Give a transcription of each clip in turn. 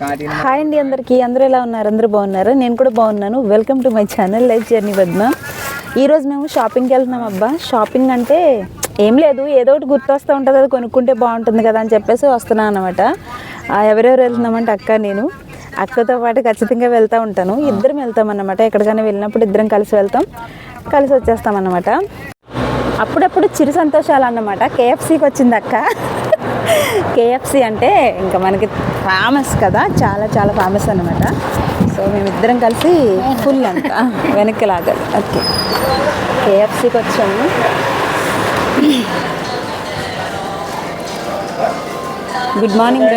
Hi అండి అందరికీ. అందరూ ఎలా ఉన్నారు? అందరూ బాగున్నారు? నేను కూడా బాగున్నాను. Welcome to my channel life journey వద్న ఈరోజు మేము షాపింగ్కి వెళ్తున్నాం అబ్బా. షాపింగ్ అంటే ఏం లేదు. ఏదో ఒకటి గుర్తొస్తూ ఉంటుంది. అది కొనుక్కుంటే బాగుంటుంది కదా అని చెప్పేసి వస్తున్నాను అనమాట ఎవరెవరు వెళ్తున్నామంటే అక్క నేను. అక్కతో పాటు ఖచ్చితంగా వెళ్తూ ఉంటాను. ఇద్దరం వెళ్తాం అన్నమాట. ఎక్కడికైనా వెళ్ళినప్పుడు ఇద్దరం కలిసి వెళ్తాం. కలిసి వచ్చేస్తాం అన్నమాట. అప్పుడప్పుడు చిరు సంతోషాలు అన్నమాట. కేఎఫ్సీకి వచ్చింది అక్క. కేఎఫ్సి అంటే ఇంకా మనకి ఫేమస్ కదా చాలా చాలా ఫేమస్ అన్నమాట. సో మేమిద్దరం కలిసి ఫుల్ అంట వెనక్కి లాగాలి ఓకే కేఎఫ్సీకి వచ్చాము. గుడ్ మార్నింగ్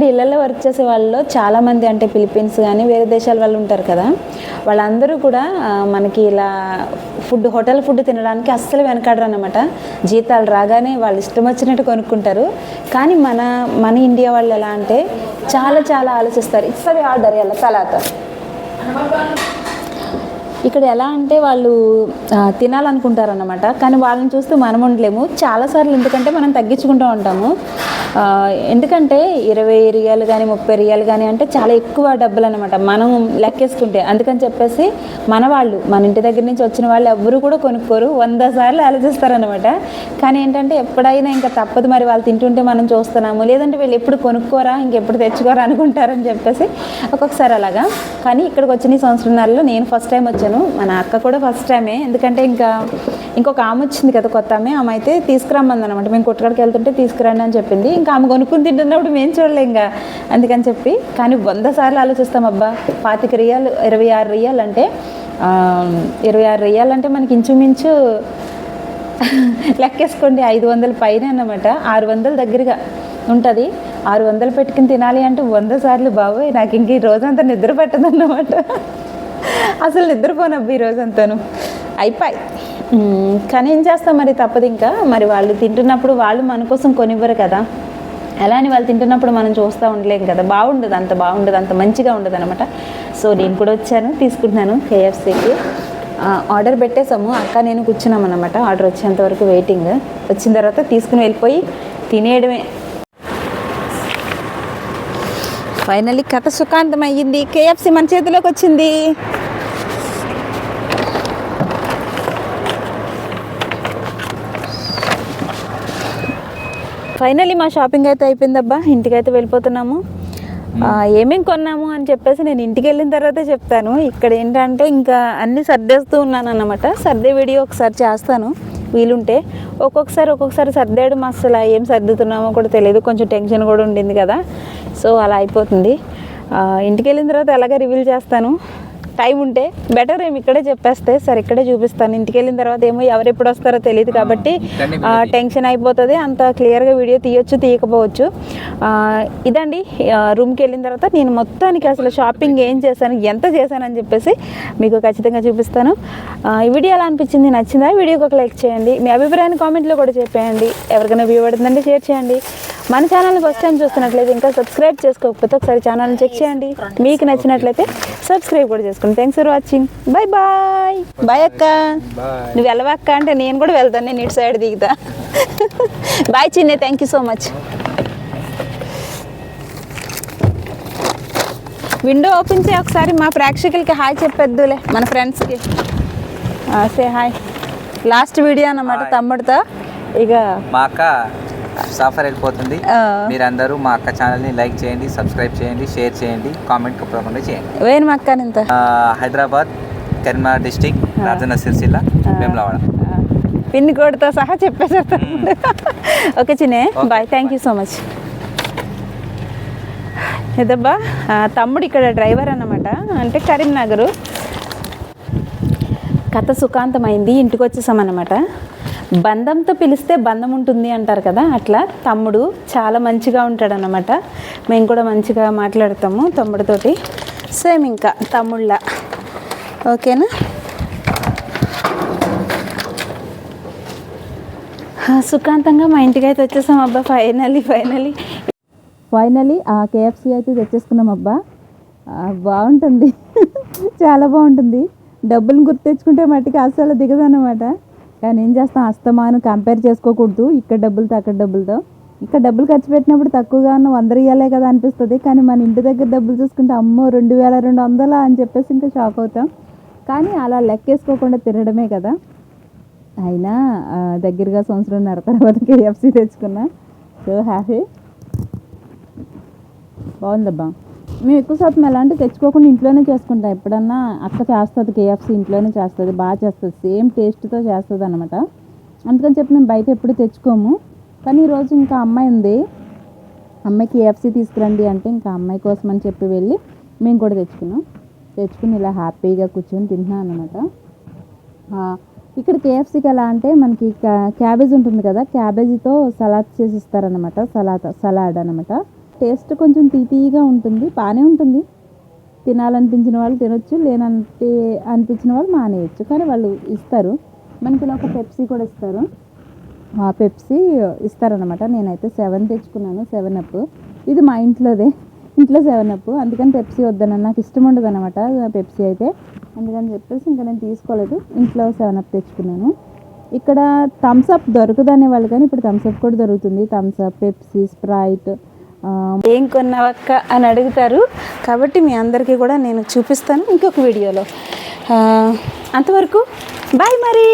ఇక్కడ ఇళ్ళల్లో వర్క్ చేసే వాళ్ళలో చాలామంది అంటే ఫిలిప్పీన్స్ కానీ వేరే దేశాల వాళ్ళు ఉంటారు కదా. వాళ్ళందరూ కూడా మనకి ఇలా ఫుడ్ హోటల్ ఫుడ్ తినడానికి అస్సలు వెనకాడరు అనమాట జీతాలు రాగానే వాళ్ళు ఇష్టం వచ్చినట్టు కొనుక్కుంటారు. కానీ మన మన ఇండియా వాళ్ళు ఎలా అంటే చాలా చాలా ఆలోచిస్తారు. ఇస్తారు ఆర్డర్ ఎలా తలాత ఇక్కడ ఎలా అంటే వాళ్ళు తినాలనుకుంటారు తినాలనుకుంటారన్నమాట. కానీ వాళ్ళని చూస్తే మనం ఉండలేము. చాలాసార్లు ఎందుకంటే మనం తగ్గించుకుంటూ ఉంటాము. ఎందుకంటే ఇరవై రియాలు కానీ ముప్పై రియాలు కానీ అంటే చాలా ఎక్కువ డబ్బులు అనమాట మనం లెక్కేసుకుంటే. అందుకని చెప్పేసి మన వాళ్ళు మన ఇంటి దగ్గర నుంచి వచ్చిన వాళ్ళు ఎవ్వరూ కూడా కొనుక్కోరు. వంద సార్లు ఆలోచిస్తారనమాట కానీ ఏంటంటే ఎప్పుడైనా ఇంకా తప్పదు మరి వాళ్ళు తింటుంటే మనం చూస్తున్నాము. లేదంటే వీళ్ళు ఎప్పుడు కొనుక్కోరా ఇంకెప్పుడు తెచ్చుకోరా అనుకుంటారని చెప్పేసి ఒక్కొక్కసారి అలాగా. కానీ ఇక్కడికి వచ్చిన ఈ సంవత్సరాల్లో నేను ఫస్ట్ టైం వచ్చాను. మన అక్క కూడా ఫస్ట్ టైమే. ఎందుకంటే ఇంకా ఇంకొక ఆమె వచ్చింది కదా కొత్త ఆమె. ఆమె అయితే తీసుకురమ్మంది అనమాట మేము కొట్టుకాడికి వెళ్తుంటే తీసుకురండి అని చెప్పింది. ఇంకా ఆమె కొనుక్కుని తింటున్నప్పుడు మేము చూడలే ఇంకా. అందుకని చెప్పి కానీ వంద సార్లు ఆలోచిస్తాం అబ్బా. పాతిక రియాలు ఇరవై ఆరు రియాలు అంటే ఇరవై ఆరు రియాలు అంటే మనకి ఇంచుమించు లెక్కేసుకోండి ఐదు వందల పైన అన్నమాట. ఆరు వందల దగ్గరగా ఉంటుంది. ఆరు వందలు పెట్టుకుని తినాలి అంటే వంద సార్లు బాబోయ్ నాకు ఇంక ఈ రోజంతా నిద్ర పట్టదన్నమాట. అసలు నిద్రపోనబ్బు ఈ రోజంతాను. అయిపోయి. కానీ ఏం చేస్తాం మరి తప్పదు ఇంకా? మరి వాళ్ళు తింటున్నప్పుడు వాళ్ళు మన కోసం కొనివ్వరు కదా. ఎలా అని వాళ్ళు తింటున్నప్పుడు మనం చూస్తూ ఉండలేం కదా. బాగుండదు అంత బాగుండదు అంత మంచిగా ఉండదు అనమాట సో నేను కూడా వచ్చాను తీసుకుంటున్నాను కేఎఫ్సీకి ఆర్డర్ పెట్టేసాము అక్క నేను కూర్చున్నాం అనమాట ఆర్డర్ వచ్చేంత వరకు వెయిటింగ్ వచ్చిన తర్వాత తీసుకుని వెళ్ళిపోయి తినేయడమే. ఫైనల్లీ కథ సుఖాంతం అయ్యింది. కేఎఫ్సి మన చేతిలోకి వచ్చింది. ఫైనల్లీ మా షాపింగ్ అయితే అయిపోయిందబ్బా. ఇంటికైతే వెళ్ళిపోతున్నాము. ఆ, ఏమేం కొన్నాము అని చెప్పేసి నేను ఇంటికి వెళ్ళిన తర్వాతే చెప్తాను. ఇక్కడ ఏంటంటే ఇంకా అన్నీ సర్దేస్తూ ఉన్నాను అన్నమాట సర్దే వీడియో ఒకసారి చేస్తాను. వీలుంటే ఒక్కొక్కసారి ఒక్కొక్కసారి సర్దేయడం అసలు ఏం సర్దుతున్నామో కూడా తెలియదు. కొంచెం టెన్షన్ కూడా ఉండింది కదా. సో అలా అయిపోతుంది. ఇంటికి వెళ్ళిన తర్వాత ఎలాగ రివీల్ చేస్తాను? టైం ఉంటే బెటర్ ఏమి ఇక్కడే చెప్పేస్తే సరే ఇక్కడే చూపిస్తాను. ఇంటికి వెళ్ళిన తర్వాత ఏమో ఎవరు ఎప్పుడు వస్తారో తెలియదు కాబట్టి టెన్షన్ అయిపోతుంది. అంత క్లియర్గా వీడియో తీయొచ్చు తీయకపోవచ్చు. ఇదండి. రూమ్కి వెళ్ళిన తర్వాత నేను మొత్తానికి అసలు షాపింగ్ ఏం చేశాను ఎంత చేశానని చెప్పేసి మీకు ఖచ్చితంగా చూపిస్తాను. ఈ వీడియో ఎలా అనిపించింది నచ్చిందా? వీడియోకి ఒక లైక్ చేయండి. మీ అభిప్రాయాన్ని కామెంట్లో కూడా చెప్పేయండి. ఎవరికైనా వ్యూ పడుతుందంటే షేర్ చేయండి. మన ఛానల్ని ఫస్ట్ టైం చూస్తున్నట్లయితే ఇంకా సబ్స్క్రైబ్ చేసుకోకపోతే ఒకసారి ఛానల్ని చెక్ చేయండి. మీకు నచ్చినట్లయితే సబ్స్క్రైబ్ కూడా చేసుకోండి. Thanks for watching bye bye bye అక్క. నువ్వు వెళ్ళవక్క అంటే నేను కూడా వెళ్తాను. నేను ఇటు సైడ్ దిగుతా. Bye చిన్నే. Thank you so much window open చేయి ఒకసారి. మా ప్రేక్షకులకి హాయ్ చెప్పొద్దులే. మన ఫ్రెండ్స్కి సే హాయ్ లాస్ట్ వీడియో అన్నమాట తమ్ముడితో. ఇక మా అక్క. సఫర్ వెళ్ళిపోతుంది. మీరందరూ మా అక్క ఛానల్ని లైక్ చేయండి సబ్స్క్రైబ్ చేయండి షేర్ చేయండి కామెంట్ తప్పకుండా చేయండి. వేణు మా అక్క హైదరాబాద్ కరీంనగర్ డిస్టిక్ రాజన్న సిరిసిల్ల వేములవాడ. పిన్ కోడ్తో సహా చెప్పేసేస్తాను okay చిన్నే bye thank you so much ఇదబ్బా ఆ, తమ్ముడు ఇక్కడ డ్రైవర్ అన్నమాట అంటే కరీంనగరు. కథ సుఖాంతమైంది ఇంటికి వచ్చేసామన్నమాట బంధంతో పిలిస్తే బంధం ఉంటుంది అంటారు కదా అట్లా తమ్ముడు చాలా మంచిగా ఉంటాడనమాట మేము కూడా మంచిగా మాట్లాడతాము తమ్ముడితోటి. సేమ్ ఇంకా తమ్ముళ్ళ. ఓకేనా? సుఖాంతంగా మా ఇంటికి అయితే వచ్చేసాం అబ్బా ఫైనలీ ఫైనలీ ఫైనలీ ఆ కేఎఫ్సీ అయితే తెచ్చేసుకున్నాం అబ్బా. బాగుంటుంది. చాలా బాగుంటుంది. డబ్బులు గుర్తు తెచ్చుకుంటే మట్టికి అస్సలు దిగదన్నమాట. కానీ ఏం చేస్తాం? అస్తమాను కంపేర్ చేసుకోకూడదు. ఇక్కడ డబ్బులతో అక్కడ డబ్బులతో. ఇక్కడ డబ్బులు ఖర్చు పెట్టినప్పుడు తక్కువగా ఉన్న వంద ఇవ్వాలే కదా అనిపిస్తుంది. కానీ మన ఇంటి దగ్గర డబ్బులు చూసుకుంటే అమ్మో రెండు వేల రెండు వందలా అని చెప్పేసి ఇంకా షాక్ అవుతాం. కానీ అలా లెక్కేసుకోకుండా తినడమే కదా. అయినా దగ్గరగా దగ్గరగా సంవత్సరంన్నర తర్వాత కేఎఫ్సీ తెచ్చుకున్నా. సో హ్యాపీ బాగుందబ్బా. మేము ఎక్కువ శాతం ఎలాంటి తెచ్చుకోకుండా ఇంట్లోనే చేసుకుంటాం. ఎప్పుడన్నా అక్క చేస్తుంది కేఎఫ్సీ ఇంట్లోనే చేస్తుంది బాగా చేస్తుంది. సేమ్ టేస్ట్తో చేస్తుంది అనమాట అందుకని చెప్పి మేము బయట ఎప్పుడు తెచ్చుకోము. కానీ ఈరోజు ఇంకా అమ్మాయి ఉంది. అమ్మాయి కేఎఫ్సీ తీసుకురండి అంటే ఇంకా అమ్మాయి కోసం అని చెప్పి వెళ్ళి మేము కూడా తెచ్చుకున్నాం. తెచ్చుకుని ఇలా హ్యాపీగా కూర్చొని తింటున్నాం అనమాట ఇక్కడ కేఎఫ్సీకి ఎలా అంటే మనకి క్యా- క్యాబేజ్ ఉంటుంది కదా క్యాబేజీతో సలాడ్ చేసి ఇస్తారనమాట సలాద్ సలాడ్ అనమాట టేస్ట్ కొంచెం తీతీగా ఉంటుంది బాగానే ఉంటుంది. తినాలనిపించిన వాళ్ళు తినొచ్చు లేనంటే అనిపించిన వాళ్ళు మానేయచ్చు. కానీ వాళ్ళు ఇస్తారు. మనకి ఇలా ఒక పెప్సీ కూడా ఇస్తారు. ఆ పెప్సీ ఇస్తారనమాట నేనైతే సెవెన్ తెచ్చుకున్నాను సెవెన్ అప్ ఇది మా ఇంట్లోదే. ఇంట్లో సెవెన్ అప్ అందుకని పెప్సీ వద్దన నాకు ఇష్టం ఉండదు అనమాట పెప్సీ అయితే. అందుకని చెప్పేసి ఇంకా నేను తీసుకోలేదు. ఇంట్లో సెవెన్ అప్ తెచ్చుకున్నాను. ఇక్కడ థమ్స్ అప్ దొరకదనే వాళ్ళు కానీ ఇప్పుడు థమ్స్ అప్ కూడా దొరుకుతుంది. థమ్స్ అప్ పెప్సీ స్ప్రైట్ ఏం కొన్నావక్క అని అడుగుతారు. కాబట్టి మీ అందరికీ కూడా నేను చూపిస్తాను ఇంకొక వీడియోలో. అంతవరకు బాయ్ మరి.